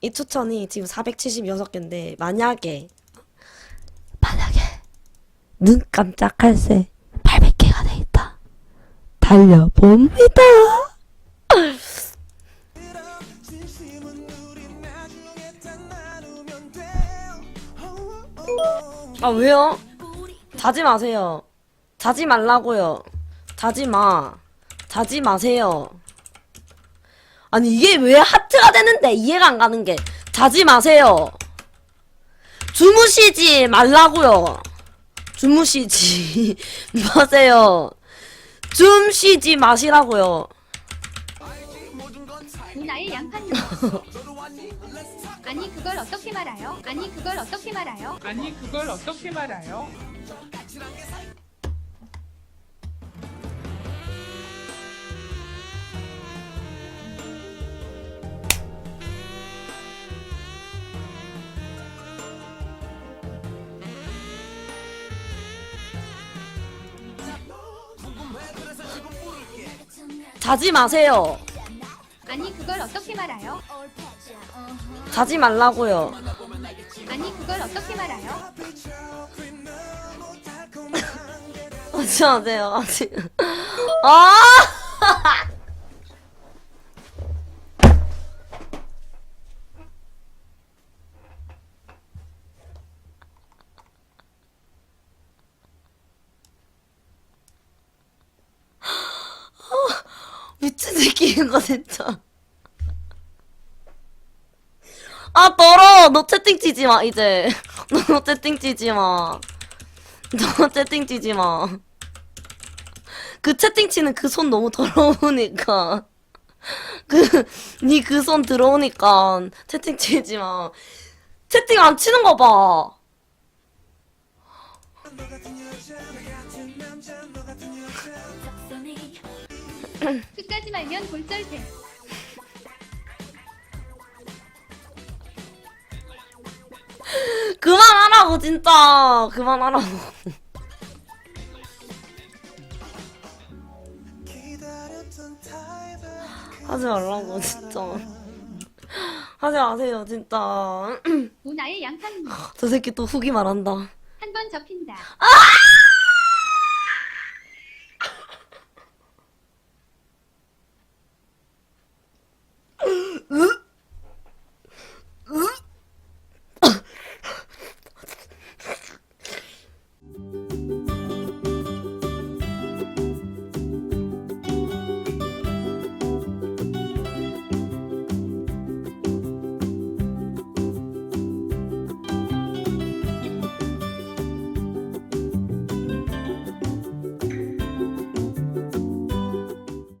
이 추천이 지금 476개인데 만약에 만약에 눈 깜짝할 새 800개가 돼 있다. 달려봅니다. 아 왜요? 자지 마세요. 자지 말라고요. 자지 마. 자지 마세요. 아니 이게 왜 하트가 되는데 이해가 안 가는 게 자지 마세요. 주무시지 말라고요. 주무시지 마세요. 좀 쉬지 마시라고요. 누나의 양파님. 아니 그걸 어떻게 말아요? 아니 그걸 어떻게 말아요? 아니 그걸 어떻게 말아요? 자지 마세요. 아니 그걸 어떻게 말아요? 자지 말라고요. 아니 그걸 어떻게 말아요? 하지 마세요. 하지. 아! 새끼인 거 진짜. 아 더러. 너 채팅 치지 마 이제. 너 채팅 치지 마. 너 채팅 치지 마. 그 채팅 치는 그 손 너무 더러우니까. 그, 니 그 손 들어오니까 채팅 치지 마. 채팅 안 치는 거 봐. 끝까지 말면 골절돼. 그만하라고, 진짜. 그만하라고. 하지 말라고, 진짜. 하지 마세요, 진짜. 누나의 양파님. 저 새끼 또 후기 말한다. 한 번 접힌다. 아!